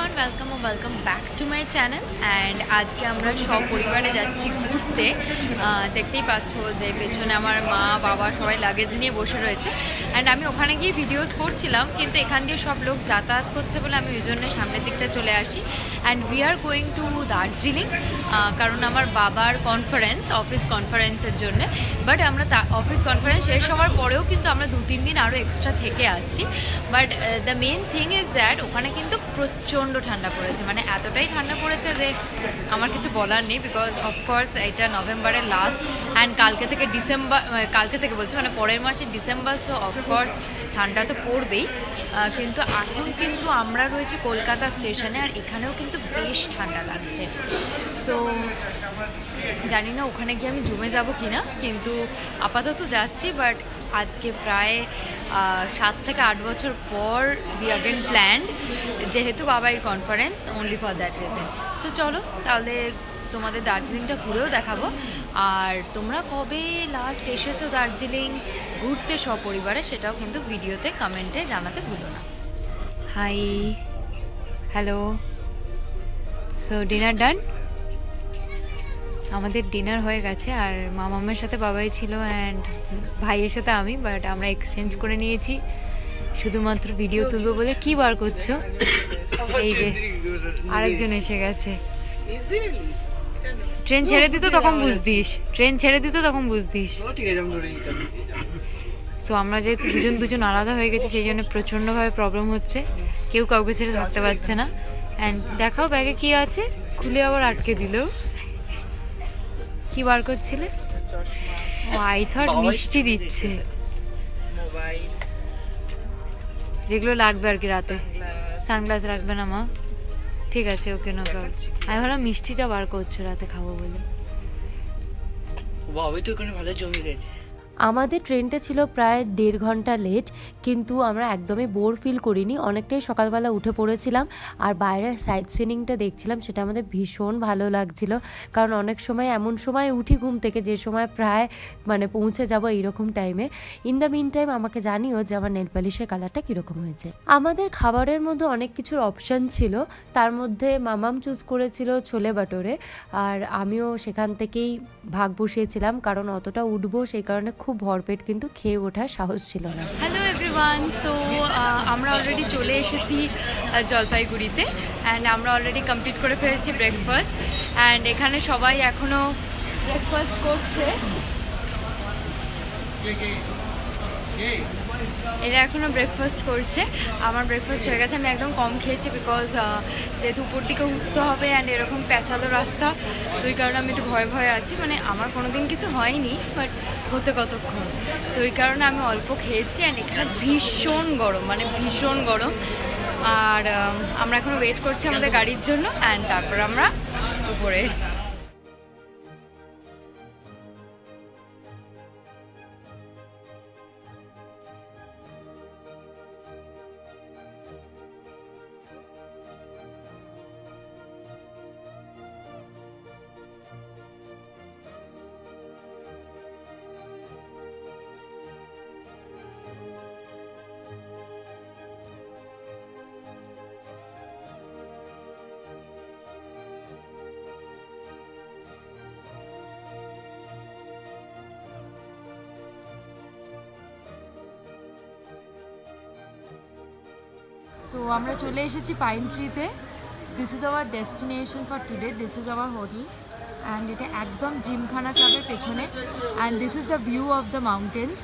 Everyone welcome O welcome back to my channel and আজকে আমরা সপরিবারে যাচ্ছি ঘুরতে। দেখতেই পাচ্ছ যে পেছনে আমার মা, বাবা সবাই লাগেজ নিয়ে বসে রয়েছে। অ্যান্ড আমি ওখানে গিয়ে ভিডিওস করছিলাম, কিন্তু এখান দিয়ে সব লোক যাতায়াত করছে বলে আমি ওই জন্য সামনের দিকটা চলে আসি। And we are going to Darjeeling কারণ আমার বাবার কনফারেন্স অফিস কনফারেন্সের জন্য। বাট আমরা অফিস কনফারেন্স শেষ হওয়ার পরেও কিন্তু আমরা দু তিন দিন আরও এক্সট্রা থেকে আসছি। But the main thing is that ওখানে কিন্তু প্রচণ্ড ঠান্ডা পড়েছে। মানে এতটাই ঠান্ডা পড়েছে যে আমার কিছু বলার নেই বিকজ অফকোর্স এটা নভেম্বরের লাস্ট অ্যান্ড কালকে থেকে ডিসেম্বর কালকে থেকে বলছি মানে পরের মাসে ডিসেম্বর সো অফকোর্স ঠান্ডা তো পড়বেই। কিন্তু এখন কিন্তু আমরা রয়েছি কলকাতা স্টেশনে আর এখানেও কিন্তু বেশ ঠান্ডা লাগছে। সো জানি না ওখানে গিয়ে আমি জমে যাব কি না কিন্তু আপাতত যাচ্ছি বাট আজকে প্রায় সাত থেকে আট বছর পর বি আগেন প্ল্যান্ড যেহেতু বাবার conference only for that reason so চলো, তাহলে তোমাদের দার্জিলিংটা ঘুরেও দেখাবো। আর তোমরা কবে লাস্ট এসেছ দার্জিলিং, ঘুরতে সপরিবারে সেটাও কিন্তু ভিডিওতে কমেন্টে জানাতে ভুলো না। Hi hello so dinner done আমাদের ডিনার হয়ে গেছে আর মামামের সাথে বাবাই ছিল অ্যান্ড ভাইয়ের সাথে আমি বাট আমরা এক্সচেঞ্জ করে নিয়েছি। শুধুমাত্র ভিডিও তুলবো বলে কি বার করছ? এই যে, আরেকজন এসে গেছে। ট্রেন ছেড়ে দিত তখন বুঝতিস। ট্রেন ছেড়ে দিত তখন বুঝতিস। সো আমরা যেহেতু দুজন দুজন আলাদা হয়ে গেছি, সেই জন্য প্রচণ্ডভাবে প্রবলেম হচ্ছে। কেউ কাউকে ছেড়ে থাকতে পারছে না। অ্যান্ড দেখাও ব্যাগে কি আছে? খুলে আবার আটকে দিল। কি বার করছিলে? ও আই থট মিষ্টি দিচ্ছে। যেগুলো লাগবে আর কি রাতে। সানগ্লাস রাখবে না মা। ঠিক আছে, ওকে নো প্রবলেম আমি ভাবলাম মিষ্টিটা বার করছ, রাতে খাব বলে। বাবাই তো ওখানে ভালো জমি গেছে আমাদের ট্রেনটা ছিল প্রায় দেড় ঘণ্টা লেট, কিন্তু আমরা একদমই বোর ফিল করিনি। অনেকটাই সকালবেলা উঠে পড়েছিলাম আর বাইরের সাইড সিনিংটা দেখছিলাম, সেটা আমাদের ভীষণ ভালো লাগছিল। কারণ অনেক সময়, এমন সময় উঠি ঘুম থেকে, যে সময় প্রায় মানে পৌঁছে যাব এইরকম টাইমে ইন দ্য মিন টাইম আমাকে জানিও যে আমার নেল পালিশের কালারটা কীরকম হয়েছে। আমাদের খাবারের মধ্যে অনেক কিছুর অপশান ছিল। তার মধ্যে মামাম চুজ করেছিল ছোলে বাটোরে, আর আমিও সেখান থেকেই ভাগ বসিয়েছিলাম। কারণ অতটা উঠবো সেই কারণে খুব ভরপেট কিন্তু খেয়ে ওঠার সাহস ছিল না। হ্যালো এভরিওয়ান সো আমরা অলরেডি চলে এসেছি জলপাইগুড়িতে অ্যান্ড আমরা অলরেডি কমপ্লিট করে ফেলেছি ব্রেকফাস্ট অ্যান্ড এখানে সবাই এখনও ব্রেকফাস্ট করছে। এরা এখনও ব্রেকফাস্ট করছে। আমার ব্রেকফাস্ট হয়ে গেছে। আমি একদম কম খেয়েছি বিকজ যেহেতু উপর দিকে উঠতে হবে অ্যান্ড এরকম প্যাঁচালো রাস্তা, তো ওই কারণে আমি একটু ভয় ভয়ে আছি। মানে আমার কোনো দিন কিছু হয়নি বাট হতে কতক্ষণ? তো ওই কারণে আমি অল্প খেয়েছি অ্যান্ড এখানে ভীষণ গরম মানে ভীষণ গরম। আর আমরা এখন ওয়েট করছি আমাদের গাড়ির জন্য অ্যান্ড তারপর আমরা উপরে সো আমরা চলে এসেছি pine ট্রিতে this is our destination for today this is our hotel and এটা একদম জিমখানা চাপে পেছনে। And this is the view of the mountains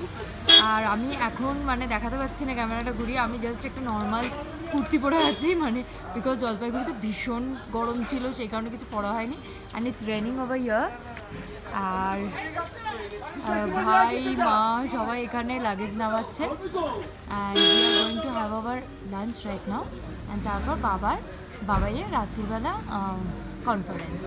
আর আমি এখন মানে দেখাতে পাচ্ছি না ক্যামেরাটা ঘুরিয়ে। আমি জাস্ট একটা নর্মাল কুর্তি পরে আছি। মানে বিকজ জলপাইগুড়িতে ভীষণ গরম ছিল, সেই কারণে কিছু পরা হয়নি। And it's raining over here আর ভাই, মা, সবাই এখানে luggage নামাচ্ছে। And we to have our lunch right now and তারপর বাবার, বাবাইয়ের রাত্রিবেলা conference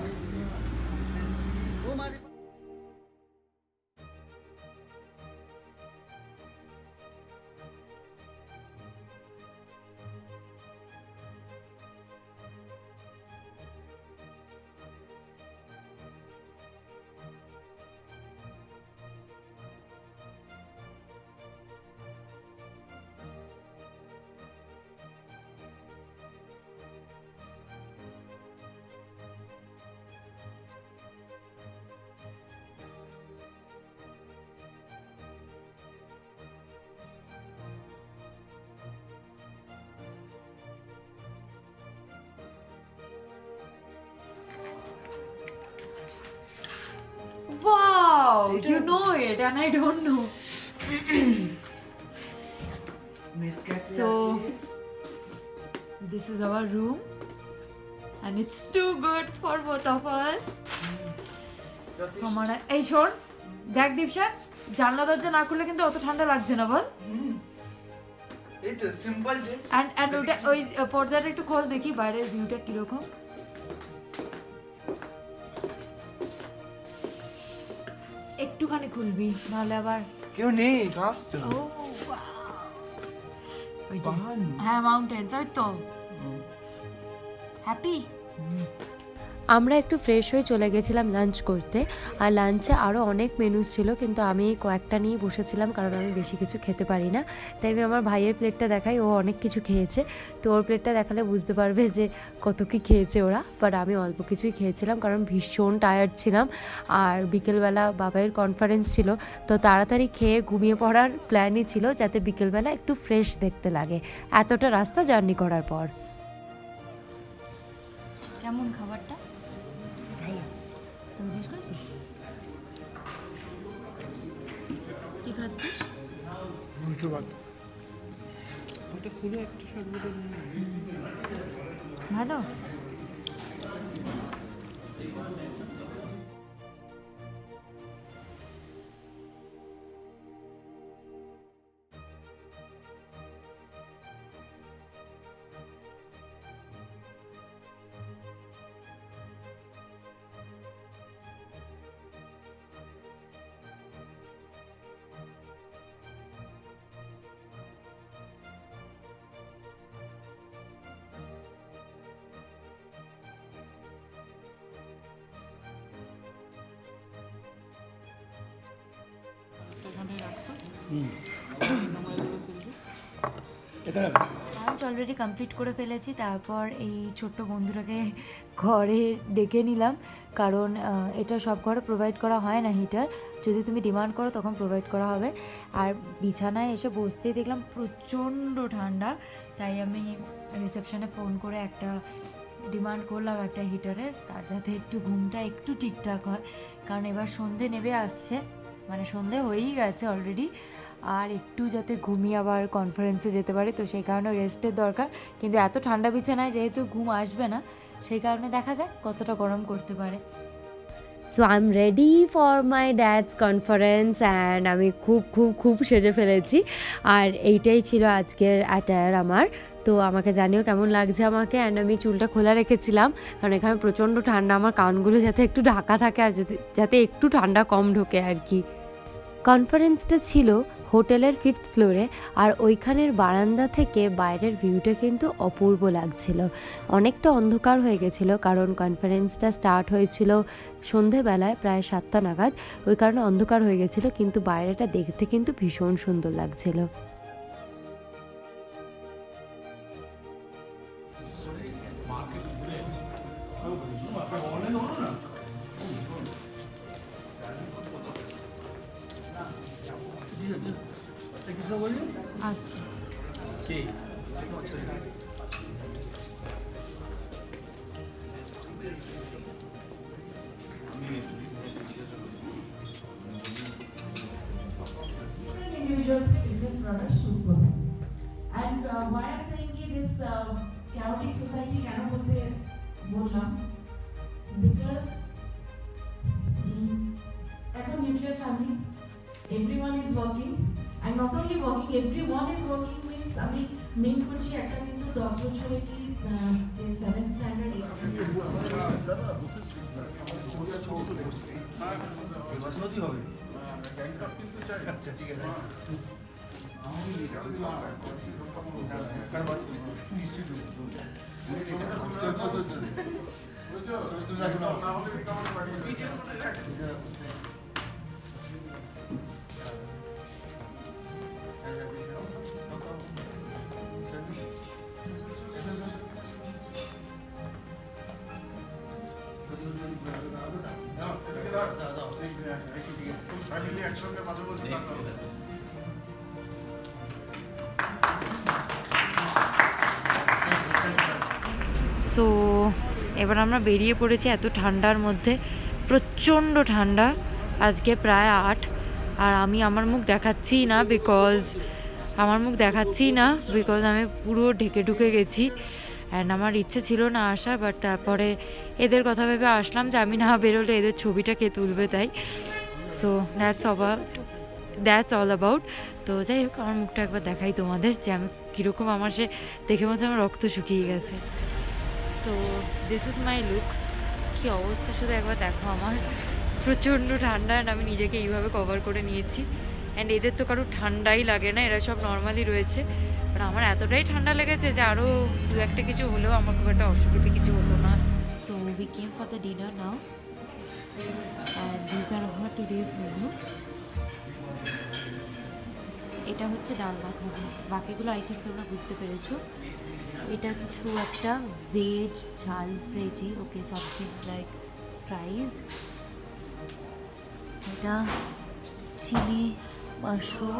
you know it and I don't know. So, this is our room and it's too good for both of us. আমার এই শোন দেখ দীপসা জানলা দরজা না খুললে কিন্তু অত ঠান্ডা লাগছে না বল। এই তো সিম্পল ড্রেস অ্যান্ড অ্যান্ড ওটা ওই পর্দাটা একটু খোল দেখি বাইরের ভিউটা কীরকম। একটুখানি খুলবি নাহলে আবার কেউ নেই গাছ তো। ও হ্যাঁ মাউন্টেন্স ওই তো। হ্যাপি আমরা একটু ফ্রেশ হয়ে চলে গেছিলাম লাঞ্চ করতে। আর লাঞ্চে আরও অনেক মেনুস ছিল, কিন্তু আমি কয়েকটা নিয়ে বসেছিলাম, কারণ আমি বেশি কিছু খেতে পারি না। তাই আমি আমার ভাইয়ের প্লেটটা দেখাই, ও অনেক কিছু খেয়েছে। তো ওর প্লেটটা দেখালে বুঝতে পারবে যে কত কী খেয়েছে ওরা। বাট আমি অল্প কিছুই খেয়েছিলাম, কারণ ভীষণ টায়ার্ড ছিলাম। আর বিকেলবেলা বাবাইয়ের কনফারেন্স ছিল, তো তাড়াতাড়ি খেয়ে ঘুমিয়ে পড়ার প্ল্যানই ছিল, যাতে বিকেলবেলা একটু ফ্রেশ দেখতে লাগে। এতটা রাস্তা জার্নি করার পর। কেমন খাবারটা? শরবত ভালো। লাঞ্চ অলরেডি কমপ্লিট করে ফেলেছি, তারপর এই ছোট্ট বন্ধুটাকে ঘরে ডেকে নিলাম, কারণ এটা সব ঘরে প্রোভাইড করা হয় না হিটার যদি তুমি ডিমান্ড করো, তখন প্রোভাইড করা হবে। আর বিছানায় এসে বসতেই দেখলাম প্রচণ্ড ঠান্ডা, তাই আমি রিসেপশনে ফোন করে একটা ডিমান্ড করলাম একটা হিটারের তার যাতে একটু ঘুমটা একটু ঠিকঠাক হয়। কারণ এবার সন্ধে নেবে আসছে মানে সন্ধে হয়েই গেছে অলরেডি আর একটু যাতে ঘুমিয়ে আবার কনফারেন্সে যেতে পারি, তো সেই কারণে রেস্টের দরকার। কিন্তু এত ঠান্ডা বিছানায় যেহেতু ঘুম আসবে না, সেই কারণে দেখা যাক কতটা গরম করতে পারে। So I am ready for my dad's conference and আমি খুব খুব খুব সেজে ফেলেছি। আর এইটাই ছিল আজকের অ্যাটায়ার আমার। তো আমাকে জানিও কেমন লাগছে আমাকে অ্যান্ড আমি চুলটা খোলা রেখেছিলাম। কারণ এখানে প্রচণ্ড ঠান্ডা, আমার কানগুলো যাতে একটু ঢাকা থাকে আর যাতে একটু ঠান্ডা কম ঢোকে আর কি। কনফারেন্সটা ছিল হোটেলের ফিফথ ফ্লোরে আর ওইখানের বারান্দা থেকে বাইরের ভিউটা কিন্তু অপূর্ব লাগছিল। অনেকটা অন্ধকার হয়ে গেছিল কারণ কনফারেন্সটা স্টার্ট হয়েছিল সন্ধেবেলায় প্রায় সাতটা নাগাদ। ওই কারণে অন্ধকার হয়ে গেছিল কিন্তু বাইরেটা দেখতে কিন্তু ভীষণ সুন্দর লাগছিল। আসছে different individuals, different products suit করবে and uh, why I'm saying কি this uh, chaotic society কেন বলতে বললাম because উম, এখন nuclear family everyone is working and not only working everyone is working means আমি মেন করছি একটা কিন্তু দশ বছরে কি যে সেভেন স্ট্যান্ডার্ড হবে আচ্ছা ঠিক আছে সো এবার আমরা বেরিয়ে পড়েছি এত ঠান্ডার মধ্যে, প্রচণ্ড ঠান্ডা, আজকে প্রায় আট, আর আমি আমার মুখ দেখাচ্ছি না বিকজ আমার মুখ দেখাচ্ছি না বিকজ আমি পুরো ঢেকে ঢুকে গেছি। অ্যান্ড আমার ইচ্ছে ছিল না আসার বাট তারপরে এদের কথা ভেবে আসলাম যে আমি না বেরোলে এদের ছবিটা কে তুলবে তাই। So that's about that's all about তো যাই হোক, আমার মুখটা একবার দেখাই তোমাদের যে আমি কীরকম আমার সে দেখে মনে আমার রক্ত শুকিয়ে গেছে। So this is my look কী অবস্থা, শুধু একবার দেখো আমার। প্রচণ্ড ঠান্ডা আমি নিজেকে এইভাবে কভার করে নিয়েছি। অ্যান্ড এদের তো কারও ঠান্ডাই লাগে না, এরা সব নর্মালি রয়েছে। বাট আমার এতটাই ঠান্ডা লেগেছে যে আরও দু একটা কিছু হলেও আমার খুব একটা অসুবিধে কিছু হতো না। So we came these are our today's এটা হচ্ছে ডাল মাখানো বাকিগুলো আই থিঙ্ক তোমরা বুঝতে পেরেছ। এটা কিছু একটা ভেজ ঝাল ফ্রেজি ওকে সামথিং লাইক ফ্রাইজ এটা চিলি চিকেন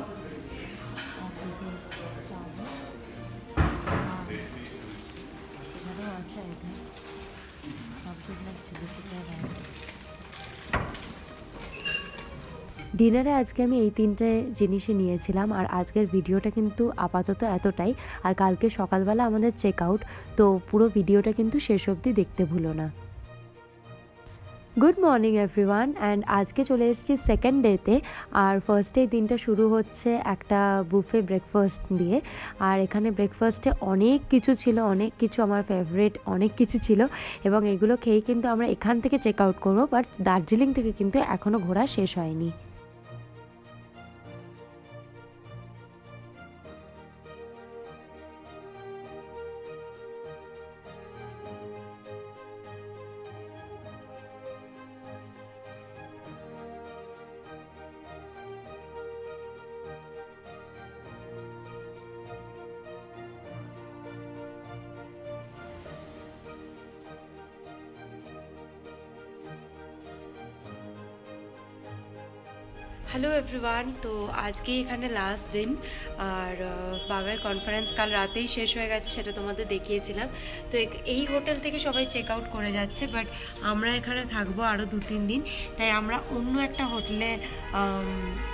ডিনারে আজকে আমি এই তিনটে জিনিসই নিয়েছিলাম, আর আজকের ভিডিওটা কিন্তু আপাতত এতটাই। আর কালকে সকালবেলা আমাদের চেক আউট তো পুরো ভিডিওটা কিন্তু শেষ অবধি দেখতে ভুলো না। গুড মর্নিং এভরিওয়ান অ্যান্ড আজকে চলে এসেছি সেকেন্ড ডেতে আর ফার্স্ট ডে দিনটা শুরু হচ্ছে একটা বুফে ব্রেকফাস্ট দিয়ে। আর এখানে ব্রেকফাস্টে অনেক কিছু ছিল, অনেক কিছু আমার ফেভারিট অনেক কিছু ছিল। এবং এগুলো খেয়েই কিন্তু আমরা এখান থেকে চেক আউট করব। বাট দার্জিলিং থেকে কিন্তু এখনও ঘোরা শেষ হয়নি। হ্যালো এভরিওয়ান তো আজকে এখানে লাস্ট দিন। আর বাবার কনফারেন্স কাল রাতেই শেষ হয়ে গেছে, সেটা তোমাদের দেখিয়েছিলাম। তো এই হোটেল থেকে সবাই চেক আউট করে যাচ্ছে বাট আমরা এখানে থাকব আরও দু তিন দিন। তাই আমরা অন্য একটা হোটেলে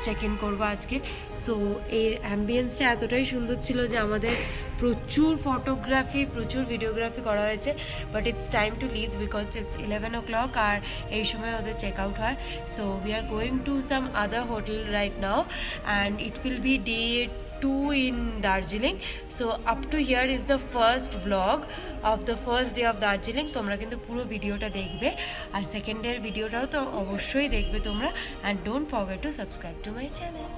চেক ইন করব আজকে। সো এর অ্যাম্বিয়েন্সটা এতটাই সুন্দর ছিল যে আমাদের প্রচুর ফটোগ্রাফি প্রচুর ভিডিওগ্রাফি করা হয়েছে but it's time to leave because it's eleven o'clock আর এই সময় ওদের চেক আউট হয়। So we are going to some other hotel right now and it will be day two in Darjeeling so up to here is the first blog of the first day of Darjeeling তোমরা কিন্তু পুরো ভিডিওটা দেখবে। আর second ডের ভিডিওটাও তো অবশ্যই দেখবে তোমরা। And don't forget to subscribe to my channel